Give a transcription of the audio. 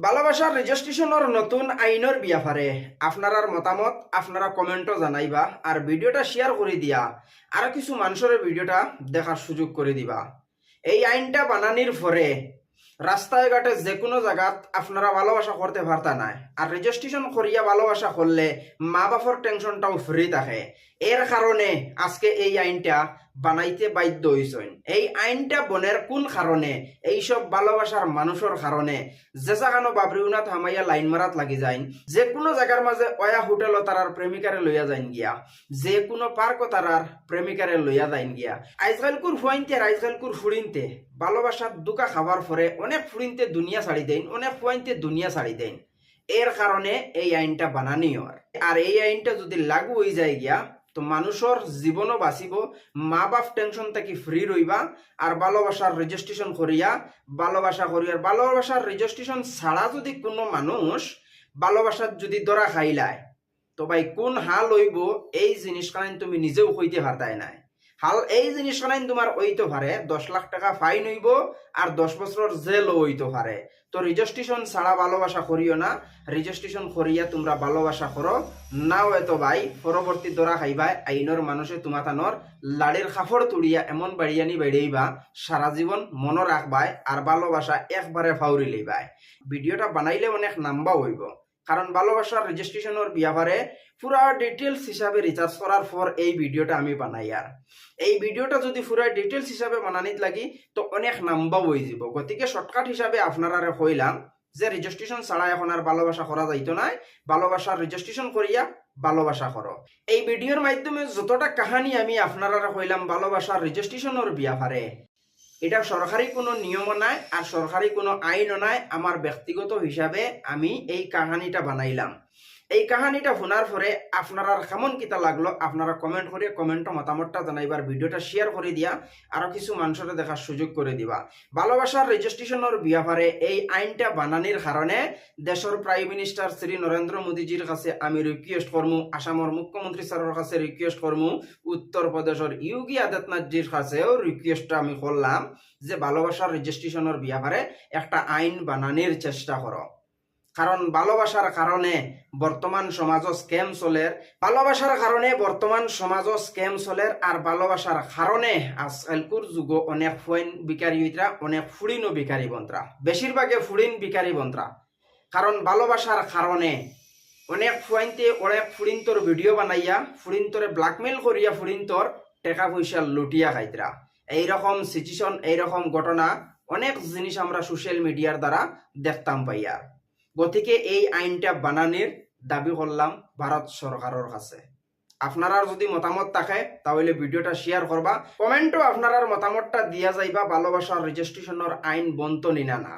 ভালোবাসার রেজিস্ট্রেশনের নতুন আইনের ব্যাপারে আপনার মতামত আপনারা কমেন্টও জানাইবা আর ভিডিওটা শেয়ার করে দিয়া। আর কিছু মানুষের ভিডিওটা দেখার সুযোগ করে দিবা। এই আইনটা বানানির পরে রাস্তায় ঘাটে যে কোনো জায়গাত আপনারা ভালোবাসা করতে পারতা নাই আর রেজিস্ট্রেশন করিয়া ভালোবাসা করলে মা বাপর টেনশনটাও ফ্রি থাকে। এর কারণে আজকে এই আইনটা বানাইতে বাধ্য হইছেন এই আইনটা বনের কোন কারণে এইসব ভালোবাসার মানুষের কারণে জেসাখানো বাবরিউনাথ হামাইয়া লাইন মারাত লাগি যাইন। যে কোনো জায়গার মাঝে অয়া হোটেলও তারার প্রেমিকারে লইয়া যাইন গিয়া। যে কোনো পার্কও তারার প্রেমিকারে লইয়া যাইন গিয়া। আজকালকুর ফুয়াইনতে আর আজকালকুর ফুড়িনতে ভালোবাসার দুকা খাবার পরে অনেক ফুড়িনতে দুনিয়া ছাড়ি দেন অনেক ফুয়াইনতে দুনিয়া ছাড়ি দেন এর কারণে এই আইনটা বানানি আর এই আইনটা যদি লাগু হয়ে যায় গিয়া তো মানুষের জীবনও বাঁচিব মা বাপ টেনশন থেকে ফ্রি রইবা আর ভালোবাসার রেজিস্ট্রেশন করিয়া ভালোবাসা করিয়ার ভালোবাসার রেজিস্ট্রেশন ছাড়া যদি কোনো মানুষ ভালোবাসার যদি দরা খাইলায় তো ভাই কোন হাল হইব, এই জিনিসখান তুমি নিজেও কইতে পারতাই নাই। হাল, এই জিনিসখান তোমার ওইতে পারে দশ লাখ টাকা ফাইন হইব আর দশ বছরের জেলও হইতে পারে তো রেজিস্ট্রেশন ছাড়া ভালোবাসা করিও না রেজিস্ট্রেশন করিয়া তোমরা ভালোবাসা করো। নাও এত ভাই, পরবর্তী দরা খাইবা আইনের মানুষে তোমাতানোর লাড়ির খাফড় তুলিয়া এমন বাড়িয়ানি বেড়েইবা, সারা জীবন মনে রাখবাই আর ভালোবাসা একবারে ফাউরি লইবাই। ভিডিওটা বানাইলে অনেক নাম্বা হইব। কারণ ভালোবাসার রেজিস্ট্রেশনের ব্যাপারে পুরা ডিটেলস হিসাবে রিচার্জ করার পর এই ভিডিওটা আমি বানাই আর এই ভিডিওটা যদি পুরা ডিটেলস হিসাবে বানানিত লাগি, তো অনেক নাম্বা হয়ে যাব। গতিকে শর্টকাট হিসাবে আপনারা কইলাম যে রেজিস্ট্রেশন ছাড়া এখন আর ভালোবাসা করা যাইতো নাই ভালোবাসার রেজিস্ট্রেশন করিয়া ভালোবাসা করো এই ভিডিওর মাধ্যমে যতটা কাহানি আমি আপনারা কইলাম ভালোবাসার রেজিস্ট্রেশনের ব্যাপারে এটা সরকারি কোনো নিয়ম নাই আর সরকারি কোনো আইনও নাই। আমার ব্যক্তিগত হিসাবে আমি এই কাহানিটা বানাইলাম। এই কাহানিটা শোনার পরে আপনারা কেমন কিতা লাগল আপনারা কমেন্ট করে কমেন্ট মতামতটা জানাইবার ভিডিওটা শেয়ার করে দিয়া আরও কিছু মানুষের দেখার সুযোগ করে দিবা। ভালোবাসার রেজিস্ট্রেশনের ব্যাপারে এই আইনটা বানানির কারণে দেশের প্রাইম মিনিস্টার শ্রী নরেন্দ্র মোদীজির কাছে আমি রিকোয়েস্ট করমু আসামের মুখ্যমন্ত্রী স্যারের কাছে রিকোয়েস্ট করমু উত্তর প্রদেশের ইয়োগী আদিত্যনাথজির কাছেও রিকোয়েস্টটা আমি করলাম যে ভালোবাসার রেজিস্ট্রেশনের ব্যাপারে একটা আইন বানানির চেষ্টা করো কারণ ভালোবাসার কারণে বর্তমান সমাজ স্ক্যাম চলের ভালোবাসার কারণে বর্তমান সমাজ স্ক্যাম চলের আর ভালোবাসার কারণে আজকালকুর যুগ অনেক ফইন বিকারী হইতরা, অনেক ফুড়িনও বিকারী বন্ত্রা। বেশিরভাগে ফুড়িন বিকারী বন্ত্রা। কারণ ভালোবাসার কারণে অনেক ফুয়াইনতে অনেক ফুড়িন্তর ভিডিও বানাইয়া, ফুড়িন্তরে ব্ল্যাকমেল করিয়া ফুড়িন্তর টাকা পয়সা লুটিয়া খাইতরা। এইরকম সিচুয়েশন এইরকম ঘটনা অনেক জিনিস আমরা সোশ্যাল মিডিয়ার দ্বারা দেখতাম পাইয়ার গতিকে এই আইনটা বানানির দাবি করলাম ভারত সরকারের কাছে। আপনারা যদি মতামত থাকে, তাহলে ভিডিওটা শেয়ার করবা। কমেন্টও আপনার মতামতটা দিয়া যাইবা, ভালোবাসার রেজিস্ট্রেশনের আইন বন্ত নিনা না।